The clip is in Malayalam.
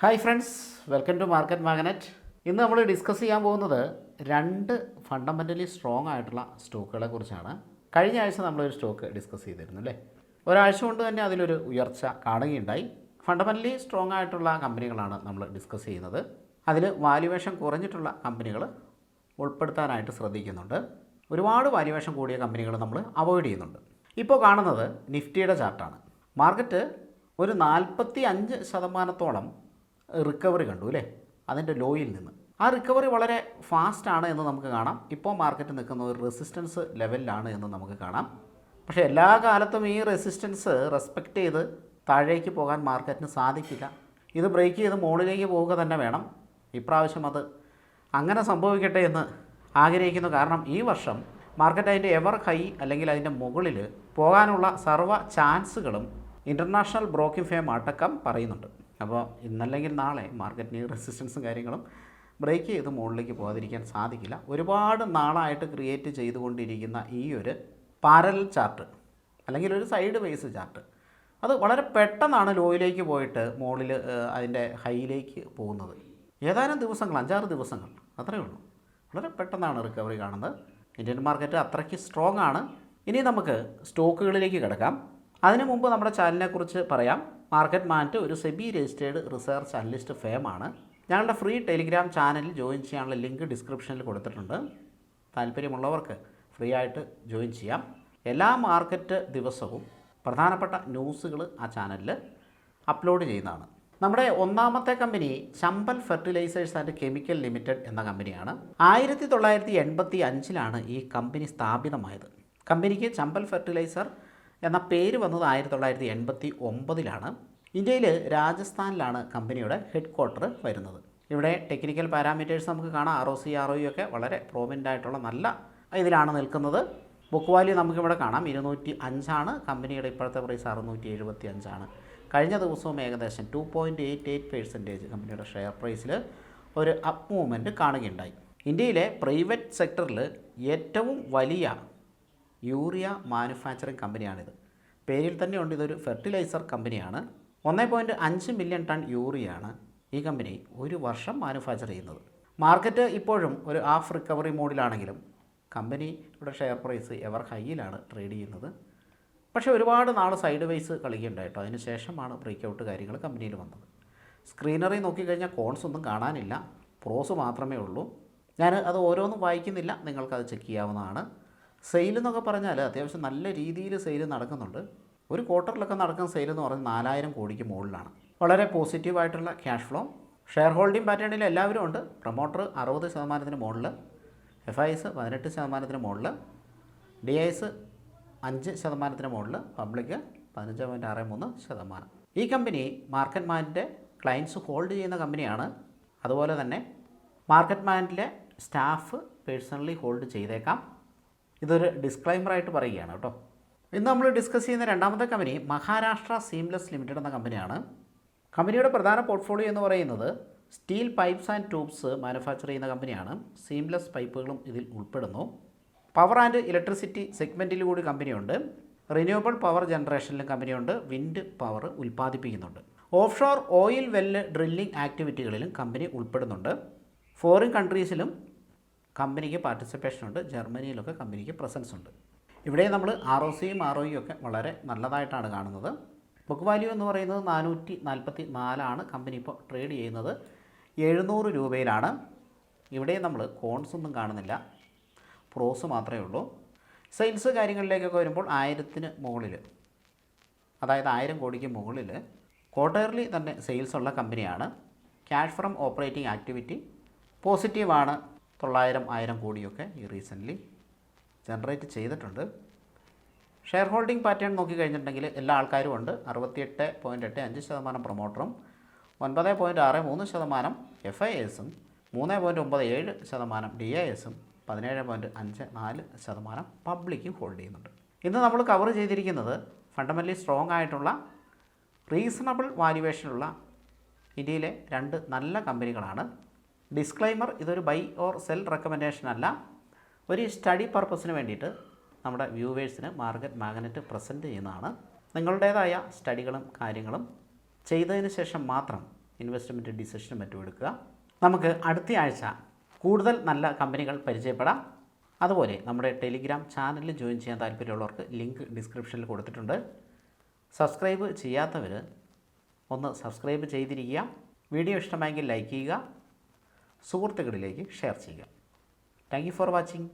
Hi friends welcome to market magnet ഇന്ന് നമ്മൾ ഡിസ്കസ് ചെയ്യാൻ പോകുന്നത് രണ്ട് ഫണ്ടമെന്റലി സ്ട്രോങ് ആയിട്ടുള്ള സ്റ്റോക്കുകളെ കുറിച്ചാണ്. കഴിഞ്ഞ ആഴ്ച നമ്മളൊരു സ്റ്റോക്ക് ഡിസ്കസ് ചെയ്തിരുന്നു അല്ലേ? ഒരാഴ്ച കൊണ്ട് തന്നെ അതിലൊരു ഉയർച്ച കാണുകയുണ്ടായി. ഫണ്ടമെന്റലി സ്ട്രോങ് ആയിട്ടുള്ള കമ്പനികളാണ് നമ്മൾ ഡിസ്കസ് ചെയ്യുന്നത്. അതിൽ വാല്യുവേഷൻ കുറഞ്ഞിട്ടുള്ള കമ്പനികൾ ഉൾപ്പെടുത്താനായിട്ട് ശ്രദ്ധിക്കുന്നുണ്ട്. ഒരുപാട് വാല്യുവേഷൻ കൂടിയ കമ്പനികൾ നമ്മൾ അവോയ്ഡ് ചെയ്യുന്നുണ്ട്. ഇപ്പോൾ കാണുന്നത് നിഫ്റ്റിയുടെ ചാർട്ടാണ് മാർക്കറ്റ് ഒരു നാൽപ്പത്തി അഞ്ച് ശതമാനത്തോളം റിക്കവറി കണ്ടു അല്ലേ? അതിന്റെ ലോയിൽ നിന്ന്. ആ റിക്കവറി വളരെ ഫാസ്റ്റ് ആണ് എന്ന് നമുക്ക് കാണാം. ഇപ്പോൾ മാർക്കറ്റ് നിൽക്കുന്ന ഒരു റെസിസ്റ്റൻസ് ലെവലിലാണ് എന്ന് നമുക്ക് കാണാം. പക്ഷേ എല്ലാ കാലത്തും ഈ റെസിസ്റ്റൻസ് റെസ്പെക്റ്റ് ചെയ്ത് താഴേക്ക് പോകാൻ മാർക്കറ്റിന് സാധിക്കില്ല. ഇത് ബ്രേക്ക് ചെയ്ത് മുകളിലേക്ക് പോവുക തന്നെ വേണം. ഇപ്രാവശ്യം അത് അങ്ങനെ സംഭവിക്കട്ടെ എന്ന് ആഗ്രഹിക്കുന്നു. കാരണം ഈ വർഷം മാർക്കറ്റ് അതിന്റെ എവർ ഹൈ അല്ലെങ്കിൽ അതിന്റെ മുകളിൽ പോകാനുള്ള സർവ ചാൻസുകളും ഇന്റർനാഷണൽ ബ്രോക്കിംഗ് ഫേം അടക്കം പറയുന്നുണ്ട്. അപ്പോൾ ഇന്നല്ലെങ്കിൽ നാളെ മാർക്കറ്റിന് റെസിസ്റ്റൻസും കാര്യങ്ങളും ബ്രേക്ക് ചെയ്ത് മുകളിലേക്ക് പോകാതിരിക്കാൻ സാധിക്കില്ല. ഒരുപാട് നാളായിട്ട് ക്രിയേറ്റ് ചെയ്തുകൊണ്ടിരിക്കുന്ന ഈ ഒരു പാരൽ ചാർട്ട് അല്ലെങ്കിൽ ഒരു സൈഡ് വേസ് ചാർട്ട് അത് വളരെ പെട്ടെന്നാണ് ലോയിലേക്ക് പോയിട്ട് മുകളിൽ അതിന്റെ ഹൈയിലേക്ക് പോകുന്നത്. ഏതാനും ദിവസങ്ങൾ അഞ്ചാറ് ദിവസങ്ങൾ അത്രയേ ഉള്ളൂ. വളരെ പെട്ടെന്നാണ് റിക്കവറി കാണുന്നത്. ഇന്ത്യൻ മാർക്കറ്റ് അത്രയ്ക്ക് സ്ട്രോങ് ആണ്. ഇനി നമുക്ക് സ്റ്റോക്കുകളിലേക്ക് കിടക്കാം. അതിനു മുമ്പ് നമ്മുടെ ചാനലിനെക്കുറിച്ച് പറയാം. മാർക്കറ്റ് മാറ്റ് ഒരു സെബി രജിസ്റ്റേർഡ് റിസർച്ച് അനലിസ്റ്റ് ഫേമാണ്. ഞങ്ങളുടെ ഫ്രീ ടെലിഗ്രാം ചാനലിൽ ജോയിൻ ചെയ്യാനുള്ള ലിങ്ക് ഡിസ്ക്രിപ്ഷനിൽ കൊടുത്തിട്ടുണ്ട്. താല്പര്യമുള്ളവർക്ക് ഫ്രീ ആയിട്ട് ജോയിൻ ചെയ്യാം. എല്ലാ മാർക്കറ്റ് ദിവസവും പ്രധാനപ്പെട്ട ന്യൂസുകൾ ആ ചാനലിൽ അപ്ലോഡ് ചെയ്യുന്നതാണ്. നമ്മുടെ ഒന്നാമത്തെ company Chambal fertilisers and chemical limited എന്ന കമ്പനിയാണ്. ആയിരത്തി തൊള്ളായിരത്തി എൺപത്തി അഞ്ചിലാണ് ഈ കമ്പനി സ്ഥാപിതമായത്. കമ്പനിക്ക് ചമ്പൽ ഫെർട്ടിലൈസർ എന്ന പേര് വന്നത് ആയിരത്തി തൊള്ളായിരത്തി എൺപത്തി ഒമ്പതിലാണ് ഇന്ത്യയിൽ രാജസ്ഥാനിലാണ് കമ്പനിയുടെ ഹെഡ് ക്വാർട്ടർ വരുന്നത്. ഇവിടെ ടെക്നിക്കൽ പാരാമീറ്റേഴ്സ് നമുക്ക് കാണാം. R O C R O ഒക്കെ വളരെ പ്രോമിനന്റ് ആയിട്ടുള്ള നല്ല ഇതിലാണ് നിൽക്കുന്നത്. ബുക്ക് വാല്യൂ നമുക്കിവിടെ കാണാം. ഇരുന്നൂറ്റി അഞ്ചാണ് കമ്പനിയുടെ ഇപ്പോഴത്തെ പ്രൈസ് അറുന്നൂറ്റി എഴുപത്തി അഞ്ചാണ് കഴിഞ്ഞ ദിവസവും ഏകദേശം two point eight eight percentage കമ്പനിയുടെ ഷെയർ പ്രൈസിൽ ഒരു അപ്പ് മൂവ്മെന്റ് കാണുകയുണ്ടായി. ഇന്ത്യയിലെ പ്രൈവറ്റ് സെക്ടറിൽ ഏറ്റവും വലിയ യൂറിയ മാനുഫാക്ചറിങ് കമ്പനിയാണിത്. പേരിൽ തന്നെയുണ്ട് ഇതൊരു ഫെർട്ടിലൈസർ കമ്പനിയാണ്. ഒന്നേ പോയിന്റ് അഞ്ച് മില്യൺ ടൺ യൂറിയാണ് ഈ കമ്പനി ഒരു വർഷം മാനുഫാക്ചർ ചെയ്യുന്നത്. മാർക്കറ്റ് ഇപ്പോഴും ഒരു ഹാഫ് റിക്കവറി മോഡിലാണെങ്കിലും കമ്പനിയുടെ ഷെയർ പ്രൈസ് എവർ ഹൈയിലാണ് ട്രേഡ് ചെയ്യുന്നത്. പക്ഷേ ഒരുപാട് നാൾ സൈഡ് വൈസ് കളിക്കുകയുണ്ടായിട്ടോ അതിന് ശേഷമാണ് ബ്രേക്ക് ഔട്ട് കാര്യങ്ങൾ കമ്പനിയിൽ വന്നത്. സ്ക്രീനറി നോക്കിക്കഴിഞ്ഞാൽ കോൺസ് ഒന്നും കാണാനില്ല. പ്രോസ് മാത്രമേ ഉള്ളൂ. ഞാൻ അത് ഓരോന്നും വായിക്കുന്നില്ല. നിങ്ങൾക്കത് ചെക്ക് ചെയ്യാവുന്നതാണ്. സെയിൽ എന്നൊക്കെ പറഞ്ഞാൽ അത്യാവശ്യം നല്ല രീതിയിൽ സെയിൽ നടക്കുന്നുണ്ട്. ഒരു ക്വാർട്ടറിലൊക്കെ നടക്കുന്ന സെയിൽ എന്ന് പറഞ്ഞാൽ നാലായിരം കോടിക്ക് മുകളിലാണ്. വളരെ പോസിറ്റീവായിട്ടുള്ള ക്യാഷ് ഫ്ലോ. ഷെയർ ഹോൾഡിംഗ് പാറ്റേണിൽ എല്ലാവരും ഉണ്ട്. പ്രൊമോട്ടർ അറുപത് ശതമാനത്തിന് മുകളിൽ എഫ് ഐ എസ് പതിനെട്ട് ശതമാനത്തിന് മുകളിൽ ഡി ഐ എസ് അഞ്ച് ശതമാനത്തിന് മുകളിൽ പബ്ലിക് പതിനഞ്ച് പോയിന്റ് ആറ് മൂന്ന് ശതമാനം. ഈ കമ്പനി മാർക്കറ്റ് മാൻഡിന്റെ ക്ലയൻസ് ഹോൾഡ് ചെയ്യുന്ന കമ്പനിയാണ്. അതുപോലെ തന്നെ മാർക്കറ്റ് മാൻഡിലെ സ്റ്റാഫ് പേഴ്സണലി ഹോൾഡ് ചെയ്തേക്കാം. ഇതൊരു ഡിസ്ക്ലൈമറായിട്ട് പറയുകയാണ് കേട്ടോ. ഇന്ന് നമ്മൾ ഡിസ്കസ് ചെയ്യുന്ന രണ്ടാമത്തെ കമ്പനി മഹാരാഷ്ട്ര സീംലെസ് ലിമിറ്റഡ് എന്ന കമ്പനിയാണ് കമ്പനിയുടെ പ്രധാന പോർട്ട്ഫോളിയോ എന്ന് പറയുന്നത് steel pipes and tubes manufacture ചെയ്യുന്ന കമ്പനിയാണ് സീംലെസ് പൈപ്പുകളും ഇതിൽ ഉൾപ്പെടുന്നു. പവർ ആൻഡ് ഇലക്ട്രിസിറ്റി സെഗ്മെന്റിൽ കൂടി കമ്പനിയുണ്ട് റിന്യൂവബിൾ പവർ ജനറേഷനിലും കമ്പനിയുണ്ട് വിൻഡ് പവർ ഉൽപ്പാദിപ്പിക്കുന്നുണ്ട്. ഓഫ്ഷോർ ഓയിൽ വെല്ല് ഡ്രില്ലിംഗ് ആക്ടിവിറ്റികളിലും കമ്പനി ഉൾപ്പെടുന്നുണ്ട്. ഫോറിൻ കൺട്രീസിലും കമ്പനിക്ക് പാർട്ടിസിപ്പേഷൻ ഉണ്ട്. ജർമ്മനിയിലൊക്കെ കമ്പനിക്ക് പ്രസൻസ് ഉണ്ട്. ഇവിടെ നമ്മൾ ആർ ഒ സിയും ആർ ഒയും ഒക്കെ വളരെ നല്ലതായിട്ടാണ് കാണുന്നത്. ബുക്ക് വാല്യൂ എന്ന് പറയുന്നത് നാനൂറ്റി നാൽപ്പത്തി നാലാണ് കമ്പനി ഇപ്പോൾ ട്രേഡ് ചെയ്യുന്നത് എഴുന്നൂറ് രൂപയിലാണ്. ഇവിടെ നമ്മൾ കോൺസ് ഒന്നും കാണുന്നില്ല. പ്രോസ് മാത്രമേ ഉള്ളൂ. സെയിൽസ് കാര്യങ്ങളിലേക്കൊക്കെ വരുമ്പോൾ ആയിരത്തിന് മുകളിൽ അതായത് ആയിരം കോടിക്ക് മുകളിൽ ക്വാർട്ടർലി തന്നെ സെയിൽസ് ഉള്ള കമ്പനിയാണ്. ക്യാഷ് ഫ്രം ഓപ്പറേറ്റിംഗ് ആക്ടിവിറ്റി പോസിറ്റീവാണ് തൊള്ളായിരം ആയിരം കോടിയൊക്കെ ഈ റീസെന്റ്ലി ജനറേറ്റ് ചെയ്തിട്ടുണ്ട്. ഷെയർ ഹോൾഡിംഗ് പാറ്റേൺ നോക്കിക്കഴിഞ്ഞിട്ടുണ്ടെങ്കിൽ എല്ലാ ആൾക്കാരും ഉണ്ട്. അറുപത്തിയെട്ട് പോയിന്റ് എട്ട് അഞ്ച് ശതമാനം പ്രൊമോട്ടറും ഒൻപത് പോയിന്റ് ആറ് മൂന്ന് ശതമാനം എഫ് ഐ എസും മൂന്ന് പോയിന്റ് ഒമ്പത് ഏഴ് ശതമാനം ഡി ഐ എസും പതിനേഴ് പോയിന്റ് അഞ്ച് നാല് ശതമാനം പബ്ലിക്കും ഹോൾഡ് ചെയ്യുന്നുണ്ട്. ഇന്ന് നമ്മൾ കവർ ചെയ്തിരിക്കുന്നത് ഫണ്ടമെന്റലി സ്ട്രോങ് ആയിട്ടുള്ള റീസണബിൾ വാല്യുവേഷനുള്ള ഇന്ത്യയിലെ രണ്ട് നല്ല കമ്പനികളാണ് ഡിസ്ക്ലൈമർ ഇതൊരു ബൈ ഓർ സെൽ റെക്കമെൻഡേഷൻ അല്ല. ഒരു സ്റ്റഡി പർപ്പസിന് വേണ്ടിയിട്ട് നമ്മുടെ വ്യൂവേഴ്സിന് മാർക്കറ്റ് മാഗ്നറ്റ് പ്രസന്റ് ചെയ്യുന്നതാണ്. നിങ്ങളുടേതായ സ്റ്റഡികളും കാര്യങ്ങളും ചെയ്തതിന് ശേഷം മാത്രം ഇൻവെസ്റ്റ്മെന്റ് ഡിസിഷൻ മറ്റും എടുക്കുക നമുക്ക് അടുത്ത ആഴ്ച കൂടുതൽ നല്ല കമ്പനികൾ പരിചയപ്പെടാം. അതുപോലെ നമ്മുടെ ടെലിഗ്രാം ചാനലിൽ ജോയിൻ ചെയ്യാൻ താല്പര്യമുള്ളവർക്ക് ലിങ്ക് ഡിസ്ക്രിപ്ഷനിൽ കൊടുത്തിട്ടുണ്ട്. സബ്സ്ക്രൈബ് ചെയ്യാത്തവർ ഒന്ന് സബ്സ്ക്രൈബ് ചെയ്തിരിക്കുക. വീഡിയോ ഇഷ്ടമായെങ്കിൽ ലൈക്ക് ചെയ്യുക. സുഹൃത്തുക്കളിലേക്ക് ഷെയർ ചെയ്യുക. Thank you for watching.